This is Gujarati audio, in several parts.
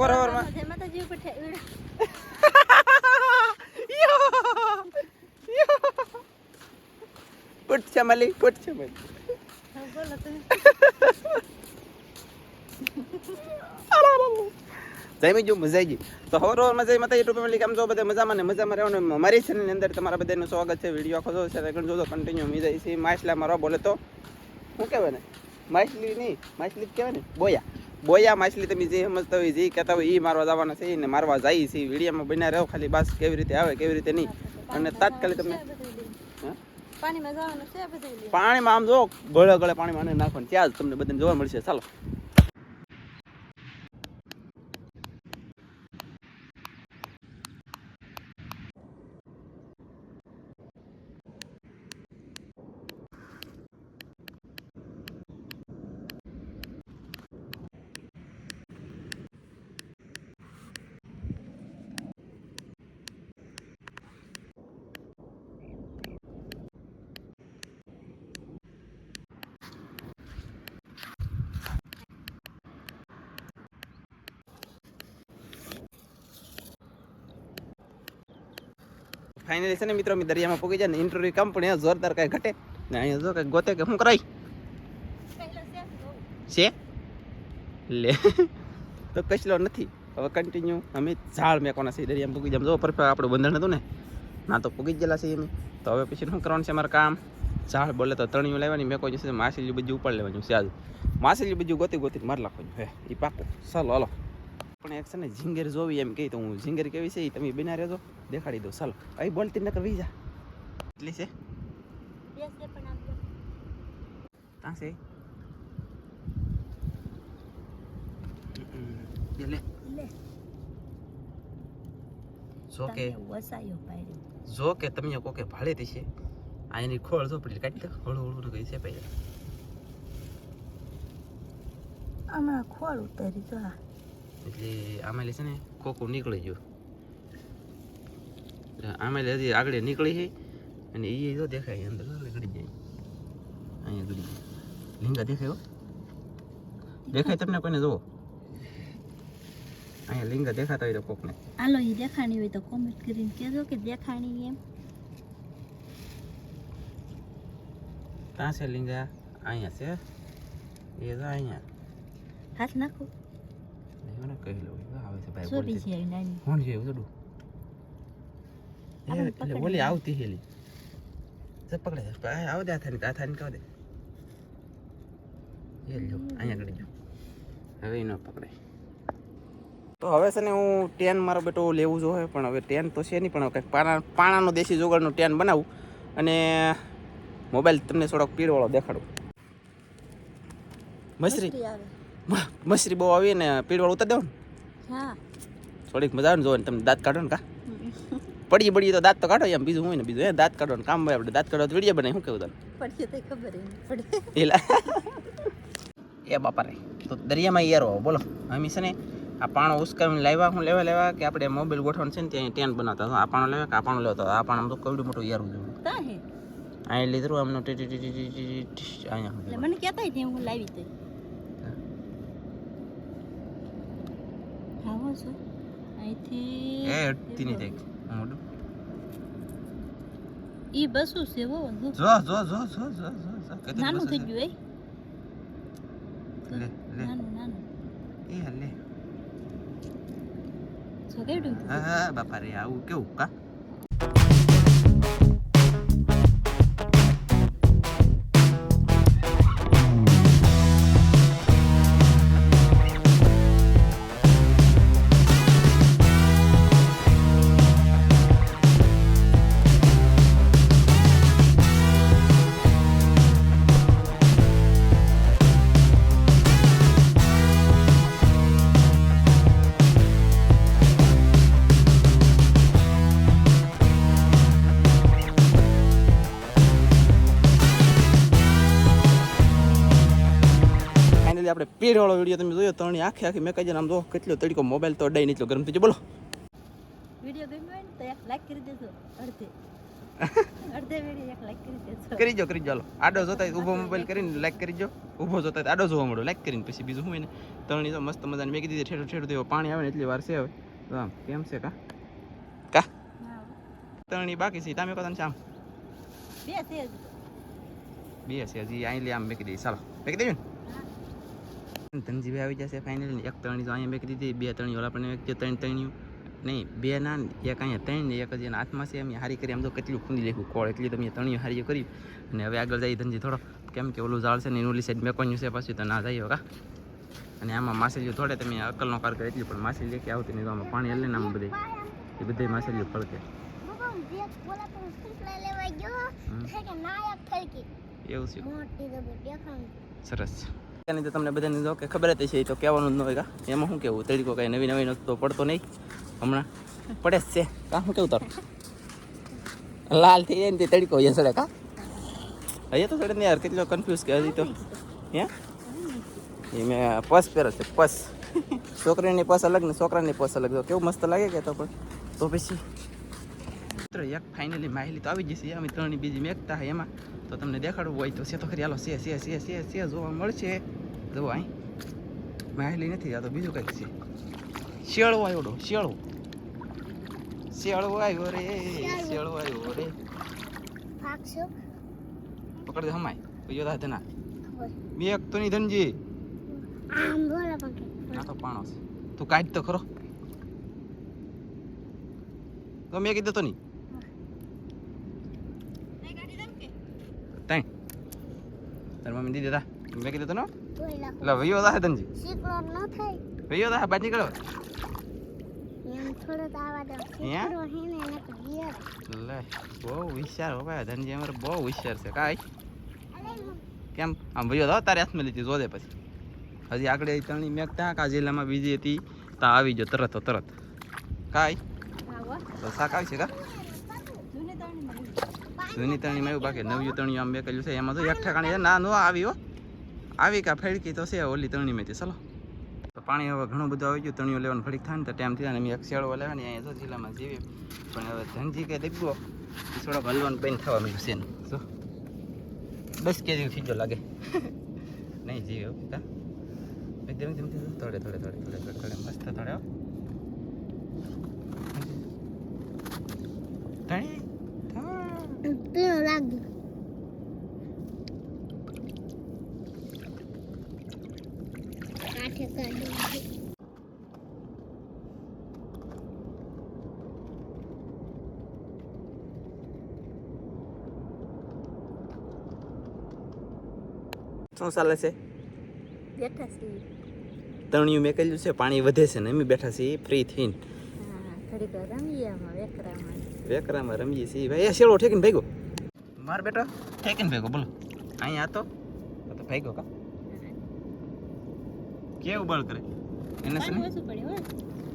બરોબરમાં જય માતાજી ઉપર છે ઈડ. પુટ છે મલી પુટ છે મલી. બોલો તમે. જય મીજુ મજા આવી તો હરો મજા મતા યુટ્યુબ ફેમિલી કેમ છો બધા મજામાં ને મજામાં રહેવાનું મારી ચેનલની અંદર તમારા બધાનું સ્વાગત છે. વીડિયો આખો જોશે સેકન્ડ જોજો કન્ટિન્યુ મી જાય છે માછલા મારો બોલે તો. શું કહેવાય ને? માછલી નહીં માછલી જ કહેવાય ને. બોયા. બોયા માછલી તમે જે સમજતા હોય જે કહેતા હોય એ મારવા જવાના છે ને મારવા જાય છે. વિડીયામાં બન્યા રહો ખાલી બસ કેવી રીતે આવે કેવી રીતે નહીં. અને તાત્કાલિક તમે? પાણીમાં આમ જો ગળે ગળે પાણીમાં નાખવાનું. ત્યાં જ તમને બધાને જોવા મળશે. ચાલો. ફાઇનલી છે ને મિત્રો, અમે દરિયામાં પૂગી જાય ને ઇન્ટરવ્યુ કામ પણ અહીંયા જોરદાર કાંઈ ઘટે. ને અહીંયા જો કાંઈ ગોતે કે શું કરાય? છે? લે. તો કચલો નથી. હવે કન્ટિન્યુ અમે ઝાડ મેકવાના છે દરિયામાં પૂગી જાય જો પરફેક્ટ આપણું બંધન હતું ને, ના તો પૂગી જ ગયેલા છે અમે. તો હવે પછી શું કરવાનું છે અમારે કામ? ઝાડ બોલે તો તણિયું લેવાની કોઈ જશે માછલી બધું ઉપાડ લેવાનું છે આજે. માછલી બધું ગોતી ગોતી મારી નાખવાનું હે એ પાકું. ચાલો, હાલો. પણ એક છે ને, ઝીંગેર જોવી એમ કહી તો હું, ઝીંગેર કેવી છે એ તમે બિના રહેજો. દેખાડી દો ચાલો. અહીં બોલતી નકર વી જા. એટલી છે. ત્યાં છે. જો કે તમે કોકે આ એની ખોળ ઝોપડી કાઢી દો હળું હળું ગઈ છે ભાઈ. આમાં ખોળ ઉતારી જો એટલે આમાં છે ને ખોખું નીકળી ગયું. આમાં હજી આગળ નીકળી છે અને એ જો દેખાય અંદર ગળી જાય. અહીંયા ગળી જાય. લીંગા દેખાય દેખાય તમને કોઈને? જુઓ. અહીંયા લીંગા દેખાતા હોય તો કોકને. હાલો ઈ દેખાણી હોય તો કોમેન્ટ કરીને કહેજો કે દેખાણી એમ. ત્યાં છે લીંગા? અહીંયા છે. એ જો અહીંયા. હાથ નાખો. કહી લઉં આવે છે ભાઈ કોણ છે એવું એટલે ઓલી. આવતી હેલી. તે પકડે. આવ દે હાથાની હાથાની કહો દે. એ લ્યો અહીંયા કરી જો હવે એનો પકડે. તો હવે છે ને હું ટેન મારો બેટો લેવું જોઈએ પણ હવે ટેન તો છે નહીં પણ કંઈક પાણા પાણાનો દેશી જોગળનું ટેન બનાવું અને મોબાઈલ તમને થોડોક પીળવાળો દેખાડું. મસરી. મસરી બહુ આવી ને પીળવાળું ઉતાર દઉં ને હા. થોડીક મજા આવે ને જોવે તમને દાંત કાઢો ને કા? પડી પડી તો દાંત તો કાઢો એમ બીજું હોય ને બીજું એ દાંત કાઢવાનું કામ હોય આપણે દાંત કાઢો વીડિયો બનાવી શું કેવું તને? પડશે તો ખબર એલા. એ બાપા રે તો દરિયામાં યારો બોલો. અમે છે ને આ પાણો ઉસકાવીને લાવ્યા હું લેવા લેવા કે આપણે મોબાઈલ ગોઠવણ છે ને ત્યાં ટેન્ટ બનાવતા હતા. આ પાણો લેવા કે આ પાણો લેવા આ પાણો તો કેવડું મોટું યારું જોયું. અહીંયા હે? અહીં લીધું આમનો ટી ટી ટી ટી ટી ટી અહીંયા મને કહેતા હતી હું લાવી હા. છો. અહીંથી એ અટતી નહીં થાય મોઢું. ઈ બસું છે હો જો. જો જો જો જો જો નાનું થઈ. ગયું એ લે લે. નાનું નાનું. એ લે. હા બાપા રે આવું કેવું કા? આપણે વીડિયો તમે જોયો ત્રણની આખી આખી મેં કહી આમ જો કેટલો તડકો મોબાઈલ તો અડાઈ નીચલો ગરમ થઈ બોલો. વીડિયો ગમ્યો હોય ને તો એક લાઈક કરી દેજો અડધે. કરી જો કરી જો આડો જોતા ઊભો મોબાઈલ કરીને લાઈક કરી જો ઊભો જોતા આડો જોવા મળો લાઈક કરીને પછી બીજું શું હોય ને? તળણી તો મસ્ત મજાની મેં કીધી ઠેઠું ઠેઠું થયો પાણી આવે ને એટલી વાર છે હવે. તો આમ કેમ છે કા? કા? તળણી બાકી છે તમે કહો આમ બે છે હજી. અહીં લે આમ મેકી દઈ ચાલો. મેકી દેજો ને? ધનજીભાઈ આવી જશે ફાઇનલી એક તરણી તો અહીંયા મેકી દીધી બે ત્રણ ઓલા પણ એક ત્રણ તરણીઓ નહીં બે ના એક અહીંયા ત્રણ ને એક જ એના હાથમાં છે. એમ હારી કરી એમ તો કેટલું ખૂંદી લેખું કોળ એટલી તમે તરણીઓ હારી કરી. અને હવે આગળ જઈ ધનજી થોડો. કેમ કે ઓલું ઝાડ છે ને એનું ઓલી સાઈડ મેકોન્યું છે પાછું તો ના જઈએ કા અને આમાં માછલીઓ થોડે તમે અકલનો કાર કરે એટલી પણ માછલી લેખી આવતી નહીં તો આમાં પાણી હલે ને આમ બધે. એ બધે માછલીઓ ફળકે. હમ. છે સરસ એવું છે. સરસ. એની તો તમને બધાને જો કે ખબર જ છે તો કહેવાનું જ ન હોય એમાં શું કેવું તરીકો કાંઈ નવી નવી તો પડતો નહીં. હમણાં પડે છે. કા શું કેવું તારું? લાલ થઈ જાય ને તે તડીકો અહીંયા સડે કા? અહીંયા તો સડે ને યાર, કેટલો કન્ફ્યુઝ કે હજી તો. હે? એ મેં પસ પહેરો છે પસ છોકરીની પસ અલગ ને છોકરાની પસ અલગ. તો કેવું મસ્ત લાગે કે તો પણ. તો પછી મિત્રો એક ફાઇનલી માહિલી તો આવી જશે અમે ત્રણની બીજી મેકતા હોય એમાં. તો તમને દેખાડવું હોય તો છે તો ખરી હાલો છે છે છે છે છે જોવા મળશે. જો અહીં. માહિલી નથી આ તો બીજું કંઈક છે. શિયાળો આવ્યો શિયાળો શિયાળો આવ્યો રે શિયાળો આવ્યો રે. પકડ દે હમાય. બીજો ધના હોય. બે એક તો નહીં ધનજી. ના આ તો પાણો છે. તું કાઢ તો ખરો. તો મેં કીધું તો નહીં. તાઈ. તાર મમ્મી દીધી તા. મેં કીધું તને એટલે વયો દા ધનજી શીકડો ન થાય. વયો દા બાજ નીકળો. એમ થોડો તો આવા દો શીકડો હે ને એને તો ગિયર લે બહુ હોશિયાર હો ભાઈ. ધનજી અમારે બહુ હોશિયાર છે. કાંઈ? કેમ? આમ ભયો દો તારે હાથમાં લીધી જોદે પછી. હજી આગળ ત્રણની મેક ત્યાં કા જિલ્લામાં બીજી હતી. તા આવી ગયો તરત તરત. કાંઈ? તો આવી છે કા? જૂની તણીમાં એવું બાકી નવ્યું તણિયું આમ બેકેલું છે. એમાં તો એક ઠેકાણી ના નો આવી હો. આવી કા ફેડકી તો છે ઓલી તણીમાંથી ચલો. તો પાણી હવે ઘણું બધું આવી ગયું. તણીઓ લેવાનું ફડીક થાય ને તો ટાઈમ થયા ને અમે એક શેળો લેવાની અહીંયા જો જિલ્લામાં જીવીએ. પણ હવે ધનજી કે એ થોડોક હલવાનું પૈન થવા મળ્યું છે જો. દસ કેજી ફીજો લાગે. નહીં જીવે હો કા? એકદમ એકદમ થોડે થોડે થોડે થોડે થોડે થોડે મસ્ત થોડે ધણ. પીળો લાગ્યો કાઠે કાઢી શું ચાલે છે? તણિયું મેકેલું છે પાણી વધે છે ને અમે બેઠા છીએ ફ્રી થઈને. વેકરામાં રમીએ છીએ. ભાઈ આ શેળો ઠેકીને ભાગ્યો. માર બેટો ઠેકીને ભાગ્યો બોલો. અહીંયા હતો. તો ભાગ્યો કા? કેવું બળ કરે? એને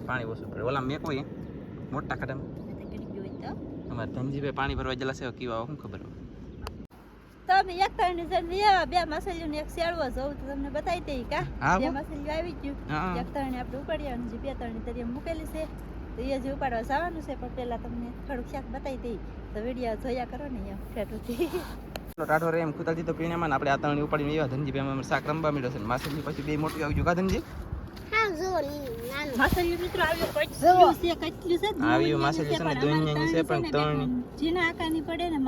પાણી ઓછું પડે. ઓલા મેં કોઈ મોટા ખાડામાં. તમારે ધનજીભાઈ પાણી ભરવા જલા છે. કેવા શું ખબર તમે એક ત્રણ જણ બે માછલીઓને એક શેળવો જોઉં તો તમને બતાવી દઈ કા. બે માસલીઓ આવી ગયું. એક ત્રણ આપણે ઉપાડ્યા જે બે તારની તરીકે મૂકેલી છે. તો એ જ ઉપાડવા જવાનું છે પણ પહેલા તમને થોડુંક શાક બતાવી દઈ. તો વીડિયો જોયા કરો ને એમ ઠેઠુંથી પેલો એમ કુતા દીધો પીણામાં આપણે આ તણી ઉપાડીને એવા ધનજીભાઈ અમારે શાક રમવા મળ્યો છે ને પછી બે મોટી આવી ગયું કા ધનજી? હા જો નાનું. માછલીઓ મિત્રો આવ્યો કેટલું છે કેટલું છે આવ્યું માછલી છે ને દોણિયાની છે પણ ત્રણ જીના આકારની પડે ને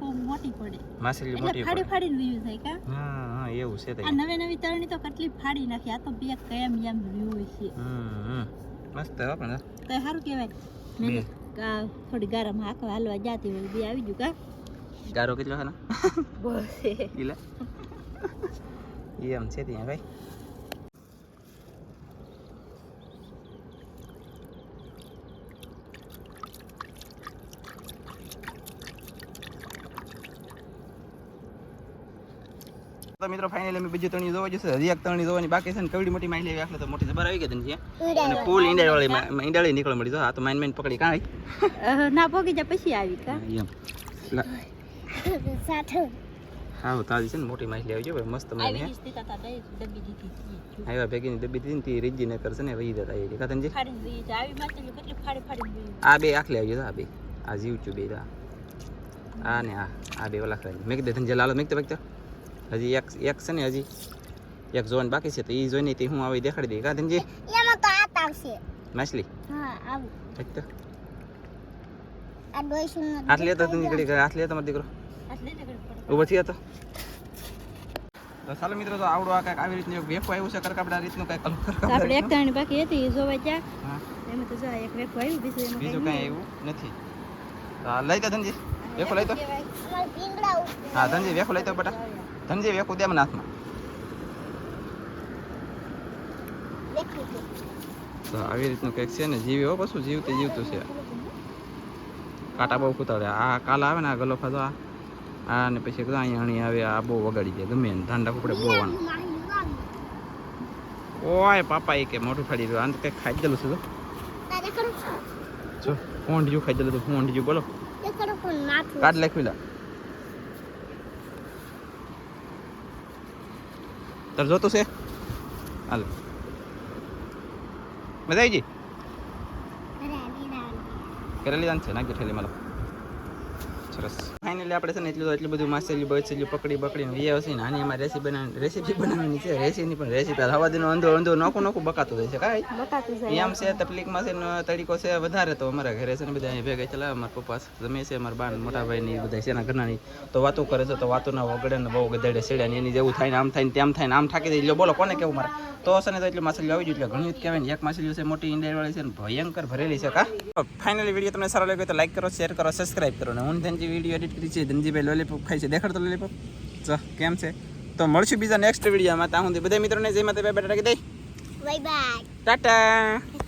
બહુ મોટી પડે. માછલી એટલે ફાડી પડે. થાય કા? હા હા એવું છે આ નવી તરણી તો કેટલી ફાડી નાખી આ તો બે કેમ એમ વ્યૂ છે. હમ હમ. મસ્ત હો પણ તો સારું કહેવાય. કા થોડી ગારમ હાકવા હાલવા જાતી હોય બે આવી ગયું કા? ગારો કેટલો છે ને? બસ ઈલે. ઈ એમ છે ત્યાં ભાઈ. તો મિત્રો ફાઇનલી અમે બીજી તણી જોવા જશે હજી એક તણી જોવાની બાકી છે ને કવડી મોટી માઇલી આવી આખલે તો મોટી જબર આવી ગઈ તને અને ફૂલ ઈંડા વાળી ઈંડાળી નીકળવા મળી તો આ તો માઇન માઇન પકડી. કાંઈ? ના પોગી જા પછી આવી કા? એમ. લા, સાથે હા તાજી છે ને મોટી માછલી આવી ગયો મસ્ત આવી મને ગઈ સ્થિતિ તા દઈ ડબ્બી દીધી આવ્યા ભેગીની ડબ્બી દીધી ને તે રીજી ને કરશે ને વહી જતા એ કાતનજી ફાડીને દઈ આવી માછલી કેટલી ફાડી ફાડીને દઈ આ બે આખલે આવી ગયો આ બે. આ જીવ છું બે આ આ ને આ. આ બે ઓલા ખાઈ મેં કીધું ધનજે લાલો મેં કીધું મેં હજી એક એક છે ને હજી એક ઝોન બાકી છે તો એ જોઈને તે હું આવી દેખાડી દઈ કા ધનજી? એમાં તો આત આવશે. માછલી? હા આવું. ઠીક તો. આ લેતો ધનજી ઘડી હાથ લેતો મારો દીકરો આટલે ને ઘડી ઊભો ઊભો થયો તો. તો ચાલો મિત્રો તો આવડો આ કાંઈક આવી રીતનું એક વેફો આવ્યું છે કરકાપડા રીતનું કાંઈક આપણે એક. તાણી બાકી હતી એ જોવા ગયા એમાં તો જા એક વેફો આવ્યું બીજું એમાં બીજું કાંઈ આવ્યું એવું નથી. તો આ લઈ તો ધનજી. વેફો લઈ તો હા ધનજી વેફો લઈ તો બેટા. ધનજી વેખું દે મને હાથમાં. તો આવી રીતનું કંઈક છે ને જીવી હો પશુ જીવતું જીવતું છે. કાંટા બહુ કૂતાડે આ કાલા આવે ને આ ગલો ખાધો આ. ને પછી કદા અહીંયા અણી આવે આ બહુ વગાડી દે. ગમે એને ધાંડા કુકડે બહુ આણ ઓય પાપા એ કે મોઢું ફાડી રહ્યું આને કંઈક ખાઈ દેલું છે તો જો ફોંડિયું ખાઈ દેલું તો ફોંડિયું બોલો. તે કાઢ લખવી લા. તાર જોતું છે? હાલો. મજા આવી ગઈ કરેલી દાન છે નાખજો ઠેલી માલો. સરસ. ફાઇનલી આપણે છે ને એટલું એટલું બધું માછલી બચેલી પકડી પકડીને વી આવશે ને આની એમાં રેસીપી બનાવી રેસીપી બનાવવાની છે રેસીપી પણ રેસીપી હવા દીનો અંધો અંધો નોખું નોખું બકાતું જાય છે કાંઈ? બકાતું એમ છે તકલીફમાં છે ને તરીકો છે વધારે તો અમારા ઘરે છે ને બધા અહીંયા ભેગા ચલાવે મારા પપ્પા જમે છે મારા બાન મોટા ભાઈ ની બધા છે એના ઘરનાની. તો વાતો કરે છે તો વાતો ના વગડે ને બહુ ગધેડે સેડે ને એની જેવું થાય ને આમ થાય ને તેમ થાય ને આમ થાકી દે એટલે બોલો કોને કેવું મારે? તો હશે ને તો એટલી માછલી આવી જાય એટલે ઘણી જ કહેવાય ને એક માછલી છે મોટી ઇન્ડિયાવાળી વાળી છે ને ભયંકર ભરેલી છે કા? ફાઇનલી વીડિયો તમને સારો લાગ્યો તો લાઈક કરો શેર કરો સબસ્ક્રાઇબ કરો ને. હું ધનજી વીડિયો એડિટ કરી છે ધનજીભાઈ લોલીપોપ ખાય છે. દેખાડતો લોલીપોપ ચ કેમ છે? તો મળશું બીજા નેક્સ્ટ વિડીયોમાં ત્યાં સુધી બધા મિત્રોને જય માતા બેટા રાખી દઈ? Bye bye Tata.